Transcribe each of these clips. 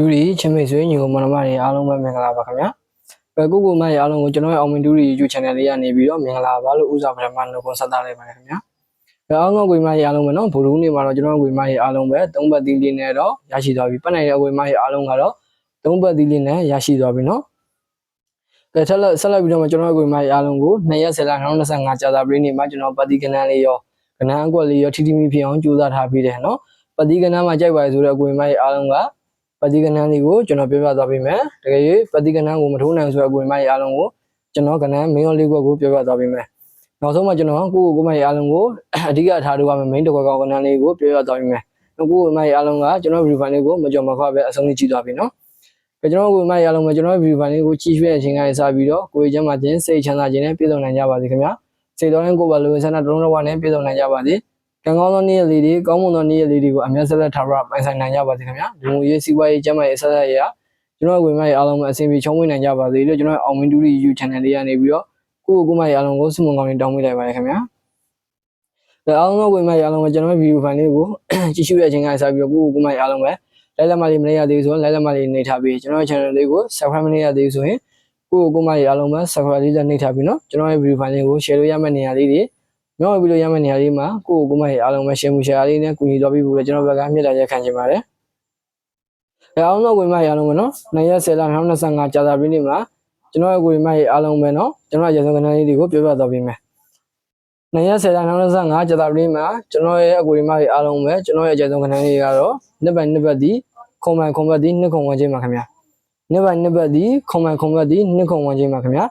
လူတွေချင်းမိတ်ဆွေညီကိုမနမတွေအားလုံးပဲမင်္ဂလာပါခင်ဗျာ။ပဲကိုကိုမရဲ့အားလုံးကိုကျွန်တော်ရဲ့အောင်မင်တူရီ YouTube channel လေးကနေပြီးတော့မင်္ဂလာပါလို့ဥစားပထမနှုတ်ခွန်းဆက်သလိုက်ပါတယ်ခင်ဗျာ။ပဲအောင်ကကိုမရဲ့အားလုံးပဲနော်ဘိုလ်လူနေမှာတော့ကျွန်တော်ကိုမရဲ့အားလုံးပဲသုံးပတ်သီးလေးနဲ့တော့ရရှိသွားပြီ။ပတ်နိုင်တဲ့ကိုမရဲ့အားလုံးကတော့သုံးပတ်သီးလေးနဲ့ရရှိသွားပြီနော်။ကဲဆက်လက်ဆက်လက်ပြီးတော့ကျွန်တော်ကိုမရဲ့အားလုံးကို2ရက်10လ2025ကြာသာပရိနေမှာကျွန်တော်ပတ်တိကနန်းလေးရောကနန်းအကွက်လေးရောထီထီမီဖြစ်အောင်ကြိုးစားထားပြီးတယ်နော်။ပတ်တိကနန်းမှာကြိုက်ပါလေဆိုတော့ကိုမရဲ့အားလုံးက ပတိကနန်းလေးကိုကျွန်တော်ပြောပြသွားပေးမယ်တကယ်၍ပတိကနန်းကိုမထိုးနိုင်ဆိုတဲ့အကွေမကြီးအားလုံးကိုကျွန်တော်ကနန်းမင်းရောလေးခွက်ကိုပြောပြသွားပေးမယ်နောက်ဆုံးမှကျွန်တော်ကိုကိုကိုမကြီးအားလုံးကိုအဓိကထားလို့ရမယ် main တစ်ခွက်ကောင်ကနန်းလေးကိုပြောပြသွားပေးမယ်ကိုကိုမကြီးအားလုံးကကျွန်တော် review file လေးကိုမကြော်မခွပဲအဆုံးလေးကြည့်သွားပြီနော်ကျွန်တော်ကိုမကြီးအားလုံးပဲကျွန်တော် review file လေးကိုကြည့်ရွေးတဲ့အချိန်ကနေစပြီးတော့ကိုယ်ကျမ်းမှာချင်းစိတ်ချမ်းသာခြင်းနဲ့ပြည့်စုံနိုင်ကြပါစေခင်ဗျာစိတ်တော်ရင်ကိုယ်ပါလိုဆန္ဒတလုံးတစ်ဝါနဲ့ပြည့်စုံနိုင်ကြပါစေ ကံကောင်းသောနေ့ရက်လေးတွေကောင်းမွန်သောနေ့ရက်လေးတွေကိုအမြတ်ဆက်လက်ထားရပိုင်ဆိုင်နိုင်ကြပါစေခင်ဗျာဒီလိုရေးစီးပွားရေးကျန်းမာရေးဆက်ဆက်ရကျွန်တော်ဝင်မရဲ့အားလုံးပဲအဆင်ပြေချုံးဝင်နိုင်ကြပါစေလို့ကျွန်တော်အောင်မင်းတူရီ YouTube channel လေးကနေပြီးတော့ကိုယ့်ကိုယ်မရဲ့အားလုံးကိုစုမုံကောင်းနေတောင်းပေးလိုက်ပါတယ်ခင်ဗျာဒါအားလုံးဝင်မရဲ့အားလုံးပဲကျွန်တော်ဗီဒီယိုဖိုင်လေးကိုကြည့်ရှုရခြင်းကစပြီးတော့ကိုယ့်ကိုယ်မရဲ့အားလုံးပဲလိုက်လက်မလေးမနေရသေးဆိုလိုက်လက်မလေးနေထားပြီးကျွန်တော် channel လေးကို subscribe မနေရသေးဆိုရင်ကိုယ့်ကိုယ်မရဲ့အားလုံးပဲ subscribe လေးလည်းနေထားပြီးနော်ကျွန်တော်ရဲ့ဗီဒီယိုဖိုင်လေးကို share လို့ရမယ့်နေရာလေးတွေ မြောက်ပြီးလို့ရမယ့်နေရာလေးမှာကိုယ့်ကိုယ်မရဲ့အားလုံးပဲ share မှု share လေးနဲ့ကူညီတော်ပြီးဖို့လည်းကျွန်တော်ဘက်ကမြစ်တာရက်ခံချင်ပါတယ်အဲအောင်တော့ကိုယ်မရဲ့အားလုံးပဲနော်နိုင်ရက်10လ2025ကြာသာပြည်နေ့မှာကျွန်တော်ရဲ့ကိုယ်မရဲ့အားလုံးပဲနော်ကျွန်တော်ရဲ့ရေစုံကဏ္ဍလေးတွေကိုပြောပြသွားပေးမယ်နိုင်ရက်10လ2025ကြာသာပြည်နေ့မှာကျွန်တော်ရဲ့အကိုယ်မရဲ့အားလုံးပဲကျွန်တော်ရဲ့ရေစုံကဏ္ဍလေးကတော့နှစ်ပတ်နှစ်ပတ်ဒီခုံမှန်ခုံပတ်ဒီနှစ်ခုံဝင်ခြင်းပါခင်ဗျာနှစ်ပတ်နှစ်ပတ်ဒီခုံမှန်ခုံပတ်ဒီနှစ်ခုံဝင်ခြင်းပါခင်ဗျာ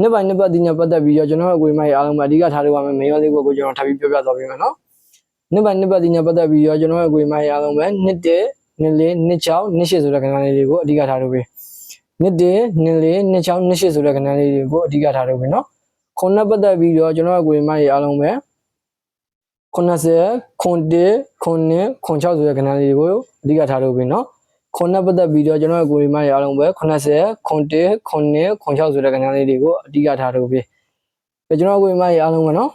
နှစ်ပိုင်းနှစ်ပတ်တင်ညာပတ်သက်ပြီးတော့ကျွန်တော်အကွေမိုက်အားလုံးမှာအဓိကထားလို့ရမယ့် main လေးကိုကိုကျွန်တော်ထပ်ပြီးပြောပြသွားပေးမယ်နော်နှစ်ပိုင်းနှစ်ပတ်တင်ညာပတ်သက်ပြီးတော့ကျွန်တော်အကွေမိုက်အားလုံးမှာနှစ်တဲ့နှစ်လေးနှစ်ချောင်းနှစ်ရှစ်ဆိုတဲ့ကဏ္ဍလေးတွေကိုအဓိကထားလို့ပေးနှစ်တဲ့နှစ်လေးနှစ်ချောင်းနှစ်ရှစ်ဆိုတဲ့ကဏ္ဍလေးတွေကိုအဓိကထားလို့ပေးနော်ခုနှစ်ပတ်သက်ပြီးတော့ကျွန်တော်အကွေမိုက်အားလုံးမှာ90 91 96ဆိုတဲ့ကဏ္ဍလေးတွေကိုအဓိကထားလို့ပေးနော် ခွန်နဲ့ပတ်သက်ပြီးတော့ကျွန်တော်ကိုရီမရအောင်ပဲ80 90 90 96ဆိုတဲ့ကဏ္ဍလေးတွေကိုအဓိကထားထုတ်ပြီးကျွန်တော်ကိုရီမရအောင်ကနော်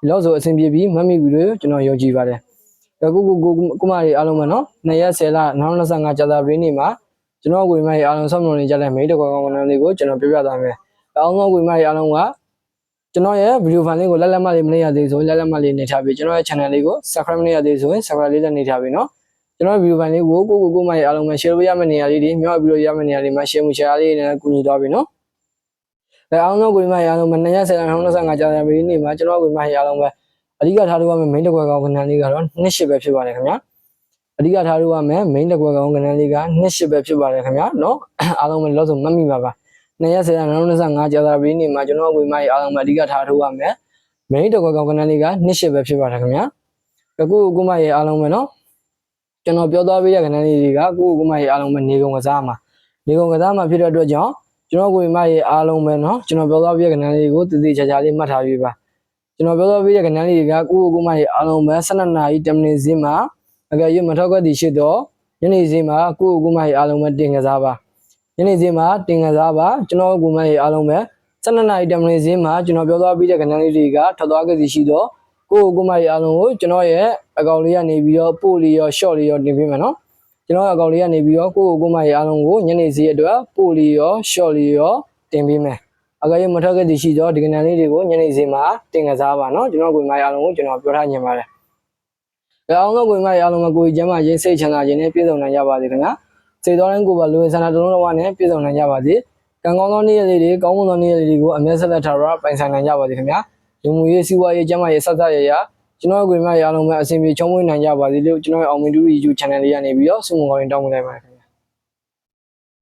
ဒီလောက်ဆိုအဆင်ပြေပြီးမမီဘူးလို့ကျွန်တော်ယုံကြည်ပါတယ်အခုကိုကိုကုမရီအားလုံးပဲနော်၂ရက်10လ2025ကြာသပတေးနေ့မှာကျွန်တော်ကိုရီမရီအားလုံးဆောင်းလုံးနေကြတဲ့မိတ်တော်ကောင်ကောင်လေးကိုကျွန်တော်ပြပြသွားမယ်အောင်ကောကိုရီမရီအားလုံးကကျွန်တော်ရဲ့ဗီဒီယိုဖိုင်လေးကိုလက်လက်မလေးမနေရသေးဆိုလက်လက်မလေးနေထားပြီးကျွန်တော်ရဲ့ channel လေးကို subscribe မနေရသေးဆိုရင် subscribe လေးလည်းနေထားပြီးနော် ကျွန်တော်ဗီဒီယိုပိုင်းလေးကိုကိုကိုကိုမရဲ့အားလုံးပဲ share လုပ်ရမယ့်နေရာလေးတွေမြောက်ပြီးတော့ရမယ့်နေရာလေးမှာ share မှု share လေးနဲ့ကူညီသွားပြီနော်လည်းအောင်တော့ကိုမရဲ့အားလုံးပဲ2025ကြာကြာပြီနေ့မှာကျွန်တော်ကိုမရဲ့အားလုံးပဲအဓိကထားလို့ရမယ့် main တစ်ခွက်ကောင်းကဏ္ဍလေးကတော့28ပဲဖြစ်ပါတယ်ခင်ဗျာအဓိကထားလို့ရမယ့် main တစ်ခွက်ကောင်းကဏ္ဍလေးက28ပဲဖြစ်ပါတယ်ခင်ဗျာနော်အားလုံးပဲလောက်ဆုံးမမိပါပါ2025ကြာကြာပြီနေ့မှာကျွန်တော်ကိုမရဲ့အားလုံးပဲအဓိကထားလို့ရမယ့် main တစ်ခွက်ကောင်းကဏ္ဍလေးက28ပဲဖြစ်ပါတယ်ခင်ဗျာအခုကိုမရဲ့အားလုံးပဲနော် ကျွန်တော်ပြောသွားပေးတဲ့ခဏလေးတွေကကိုကိုမရဲ့အားလုံးပဲနေကုန်ကစားမှာနေကုန်ကစားမှာဖြစ်တဲ့အတွက်ကြောင့်ကျွန်တော်ကိုယ်မရဲ့အားလုံးပဲเนาะကျွန်တော်ပြောသွားပေးတဲ့ခဏလေးကိုတည်တည်ချာချာလေးမှတ်ထားပေးပါကျွန်တော်ပြောသွားပေးတဲ့ကဏ္ဍလေးတွေကကိုကိုကိုမရဲ့အားလုံးပဲ12နာရီ10မိနစ်စင်းမှာအကယ်၍မထောက်ကတည်ရှိတော့ညနေစင်းမှာကိုကိုကိုမရဲ့အားလုံးပဲတင်ကစားပါညနေစင်းမှာတင်ကစားပါကျွန်တော်ကိုမရဲ့အားလုံးပဲ12နာရီ10မိနစ်စင်းမှာကျွန်တော်ပြောသွားပေးတဲ့ကဏ္ဍလေးတွေကထွက်သွားခဲ့စီရှိတော့ ကိုကိုမကြီးအားလုံးကိုကျွန်တော်ရဲ့အကောင့်လေးကနေပြီးတော့ပို့လေးရော short လေးရောတင်ပေးမယ်နော်ကျွန်တော်အကောင့်လေးကနေပြီးတော့ကိုကိုကိုမကြီးအားလုံးကိုညနေစီအတွက်ပို့လေးရော short လေးရောတင်ပေးမယ်အကရင်မထက်ခဲ့တည်ရှိတော့ဒီကနေ့လေးတွေကိုညနေစီမှာတင်ကစားပါနော်ကျွန်တော်ကိုမကြီးအားလုံးကိုကျွန်တော်ပြောထားညင်ပါတယ်။ကြောင်တော့ကိုမကြီးအားလုံးကကိုကြီးကျမ်းမာရေးစိတ်ချမ်းသာခြင်းနဲ့ပြည့်စုံနိုင်ကြပါစေခင်ဗျာ။စိတ်တော်တိုင်းကိုပါလူဝင်ဆန္ဒတုံးတော်ဝနဲ့ပြည့်စုံနိုင်ကြပါစေ။ကံကောင်းသောနေ့ရက်လေးတွေကောင်းမွန်သောနေ့ရက်လေးတွေကိုအမျက်ဆက်လက်ထားရပိုင်ဆိုင်နိုင်ကြပါစေခင်ဗျာ။ လူမှုရေးစီးပွားရေးကျမ်းမာရေးဆက်ဆက်ရရကျွန်တော်ကိုယ်မအားလုံးပဲအဆင်ပြေချုံးမွေးနိုင်ကြပါစေလို့ကျွန်တော်ရဲ့အောင်မင်တူ YouTube channel လေးကနေပြီးတော့ဆုမွန်ကောင်းတောင်းပေးလိုက်ပါတယ်